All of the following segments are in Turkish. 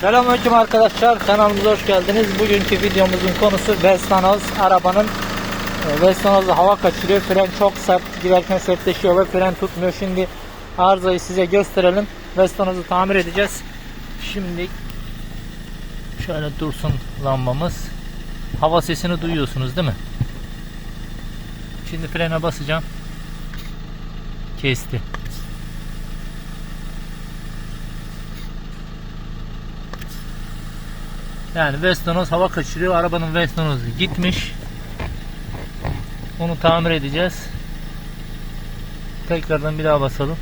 Selamünaleyküm arkadaşlar kanalımıza hoş geldiniz. Bugünkü videomuzun konusu Vestanoz arabanın e, Vestanoz'da hava kaçırıyor. Fren çok sert giderken sertleşiyor ve fren tutmuyor. Şimdi arızayı size gösterelim. Vestanoz'u tamir edeceğiz. Şimdi şöyle dursun lambamız. Hava sesini duyuyorsunuz değil mi? Şimdi frene basacağım. Kesti. Yani Vestanoz hava kaçırıyor. Arabanın Vestanozu gitmiş. Onu tamir edeceğiz. Tekrardan bir daha basalım.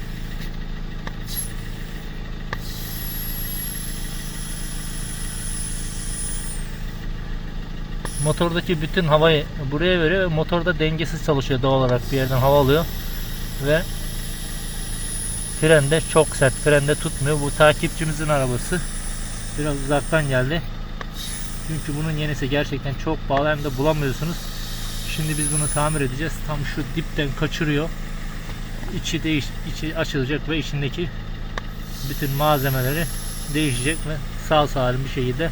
Motordaki bütün havayı buraya veriyor ve motorda dengesiz çalışıyor doğal olarak bir yerden hava alıyor ve frende çok sert frende tutmuyor. Bu takipçimizin arabası. Biraz uzaktan geldi. Çünkü bunun yenisi gerçekten çok pahalı hem de bulamıyorsunuz. Şimdi biz bunu tamir edeceğiz. Tam şu dipten kaçırıyor. İçi değiş, içi açılacak ve içindeki bütün malzemeleri değişecek ve sağ salim bir şekilde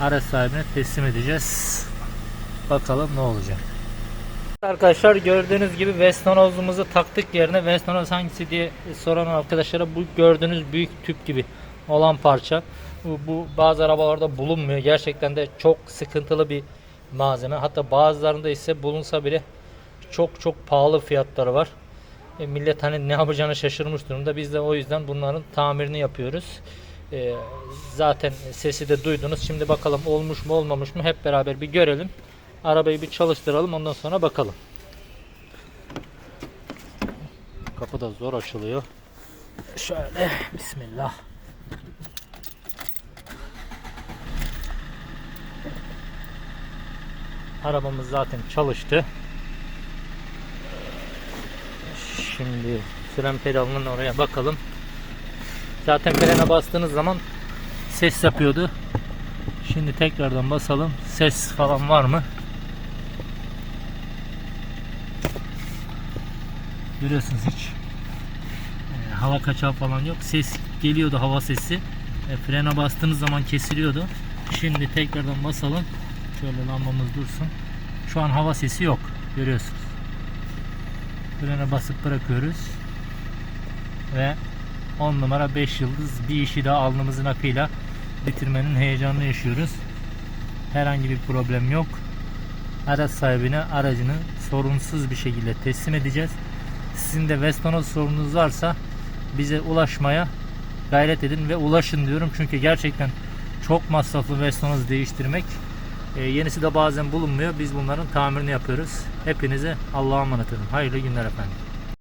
araç sahibine teslim edeceğiz. Bakalım ne olacak. Arkadaşlar gördüğünüz gibi Vestanoz'umuzu taktık yerine Vestanoz hangisi diye soran arkadaşlara bu gördüğünüz büyük tüp gibi olan parça. Bu, bazı arabalarda bulunmuyor. Gerçekten de çok sıkıntılı bir malzeme. Hatta bazılarında ise bulunsa bile çok çok pahalı fiyatları var. E, millet hani ne yapacağını şaşırmış durumda. Biz de o yüzden bunların tamirini yapıyoruz. E, zaten sesi de duydunuz. Şimdi bakalım olmuş mu olmamış mı hep beraber bir görelim. Arabayı bir çalıştıralım ondan sonra bakalım. Kapı da zor açılıyor. Şöyle bismillah. Arabamız zaten çalıştı. Şimdi fren pedalının oraya bakalım. Zaten frene bastığınız zaman ses yapıyordu. Şimdi tekrardan basalım. Ses falan var mı? Görüyorsunuz hiç e, hava kaçağı falan yok. Ses geliyordu hava sesi. E, frene bastığınız zaman kesiliyordu. Şimdi tekrardan basalım. Şöyle lambamız dursun. Şu an hava sesi yok. Görüyorsunuz. Frene basıp bırakıyoruz. Ve 10 numara 5 yıldız bir işi daha alnımızın akıyla bitirmenin heyecanını yaşıyoruz. Herhangi bir problem yok. Araç sahibine aracını sorunsuz bir şekilde teslim edeceğiz. Sizin de Vestanoz sorununuz varsa bize ulaşmaya gayret edin ve ulaşın diyorum. Çünkü gerçekten çok masraflı Vestanoz değiştirmek. E, yenisi de bazen bulunmuyor. Biz bunların tamirini yapıyoruz. Hepinize Allah'a emanet olun. Hayırlı günler efendim.